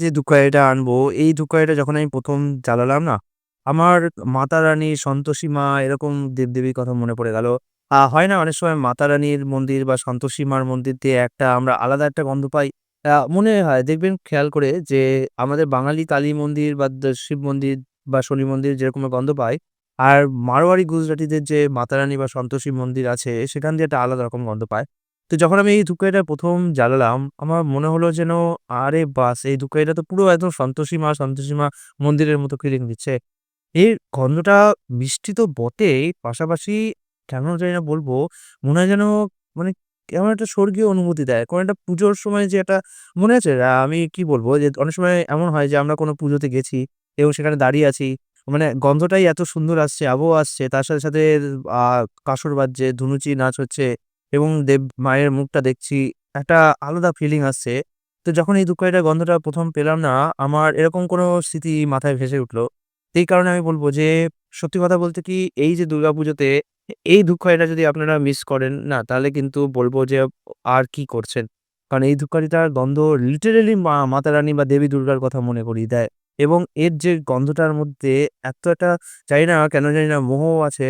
যে ধূপকাঠিটা আনব, এই ধূপকাঠিটা যখন আমি ১ম জ্বালালাম না, আমার মাতা রানী, সন্তোষী মা এরকম দেবদেবীর কথা মনে পড়ে গেল। আ হয় না অনেক সময় মাতা রানীর মন্দির বা সন্তোষী মার মন্দির দিয়ে একটা আমরা আলাদা একটা গন্ধ পাই। মনে হয় দেখবেন খেয়াল করে যে আমাদের বাঙালি কালী মন্দির বা শিব মন্দির বা শনি মন্দির যেরকম গন্ধ পাই, আর মারোয়াড়ি গুজরাটিদের যে মাতা রানী বা সন্তোষী মন্দির আছে সেখান দিয়ে একটা আলাদা রকম গন্ধ পায়। তো যখন আমি এই ধূপকাঠিটা প্রথম জ্বালালাম, আমার মনে হলো যেন আরে বাস! এই ধূপকাঠিটা তো পুরো একদম সন্তোষী মা, সন্তোষী মা মন্দিরের মতো ফিলিং দিচ্ছে। এর গন্ধটা মিষ্টি তো বটেই, পাশাপাশি কেন জানি না বলব, মনে হয় যেন মানে কেমন একটা স্বর্গীয় অনুভূতি দেয়। কোনো একটা পুজোর সময় যে একটা মনে আছে? আমি কি বলব? যে অনেক সময় এমন হয় যে আমরা কোনো পুজোতে গেছি এবং সেখানে দাঁড়িয়ে আছি। মানে গন্ধটাই এত সুন্দর আসছে, আবহাওয়া আসছে। তার সাথে, সাথে কাসর বাজছে, ধুনুচি নাচ হচ্ছে এবং দেব মায়ের মুখটা দেখছি। একটা আলাদা ফিলিং আসছে। তো যখন এই ধূপকাঠিটার গন্ধটা প্রথম পেলাম না, আমার এরকম কোনো স্মৃতি মাথায় ভেসে উঠল এই কারণে আমি বলব যে সত্যি কথা বলতে কি এই যে দুর্গাপুজোতে এই ধূপকাঠিটা যদি আপনারা মিস করেন না, তাহলে কিন্তু বলব যে আর কি করছেন। কারণ এই ধূপকাঠিটার গন্ধ লিটারেলি মা মাতা রানী বা দেবী দুর্গার কথা মনে করিয়ে দেয় এবং এর যে গন্ধটার মধ্যে এত একটা জানি না কেন জানি না মোহ আছে।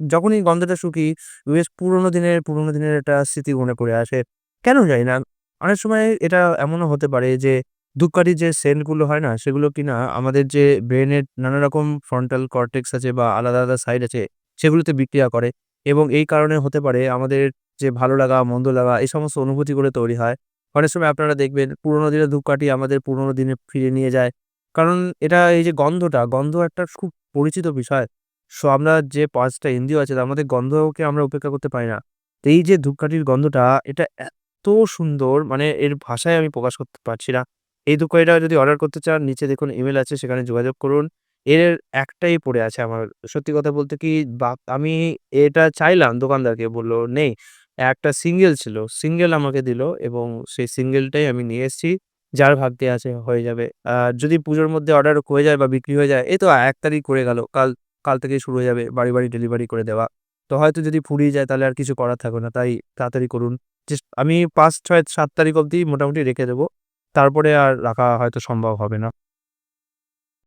আ যখনই গন্ধটা শুঁকি বেশ পুরোনো দিনের পুরোনো দিনের একটা স্মৃতি মনে পড়ে আসে। কেন জানি না। অনেক সময় এটা এমনও হতে পারে যে ধূপকাঠির যে সেন্টগুলো হয় না? সেগুলো কিনা আমাদের যে ব্রেইনের নানা রকম ফ্রন্টাল কর্টেক্স আছে বা আলাদা, আলাদা সাইড আছে সেগুলোতে বিক্রিয়া করে এবং এই কারণে হতে পারে আমাদের যে ভালো লাগা, মন্দ লাগা এই সমস্ত অনুভূতিগুলো তৈরি হয়। অনেক সময় আপনারা দেখবেন পুরোনো দিনের ধূপকাঠি আমাদের পুরোনো দিনে ফিরে নিয়ে যায়। কারণ এটা এই যে গন্ধটা, গন্ধ একটা খুব পরিচিত বিষয়। সো আমরা যে পাঁচটা ইন্দ্রিয় আছে তার মধ্যে গন্ধকে আমরা উপেক্ষা করতে পারি না। তো এই যে ধূপকাঠির গন্ধটা এটা এত সুন্দর মানে এর ভাষায় আমি প্রকাশ করতে পারছি না। এই ধূপকাঠিটা যদি অর্ডার করতে চান নিচে দেখুন ইমেল আছে সেখানে যোগাযোগ করুন। এর একটাই পড়ে আছে আমার। সত্যি কথা বলতে কি আমি এটা চাইলাম দোকানদারকে বলল নেই। একটা সিঙ্গেল ছিল। সিঙ্গেল আমাকে দিল এবং সেই সিঙ্গেলটাই আমি নিয়ে এসেছি। যার ভাগ্যে আছে হয়ে যাবে। আর যদি পুজোর মধ্যে অর্ডার হয়ে যায় বা বিক্রি হয়ে যায়, এই তো এক তারিখ করে গেল। কাল কাল থেকেই শুরু হয়ে যাবে বাড়ি, বাড়ি ডেলিভারি করে দেওয়া। তো হয়তো যদি ফুরিয়ে যায় তাহলে আর কিছু করার থাকবে না। তাই তাড়াতাড়ি করুন। আমি ৫, ৬, ৭ তারিখ অবধি মোটামুটি রেখে দেবো তারপরে আর রাখা হয়তো সম্ভব হবে না।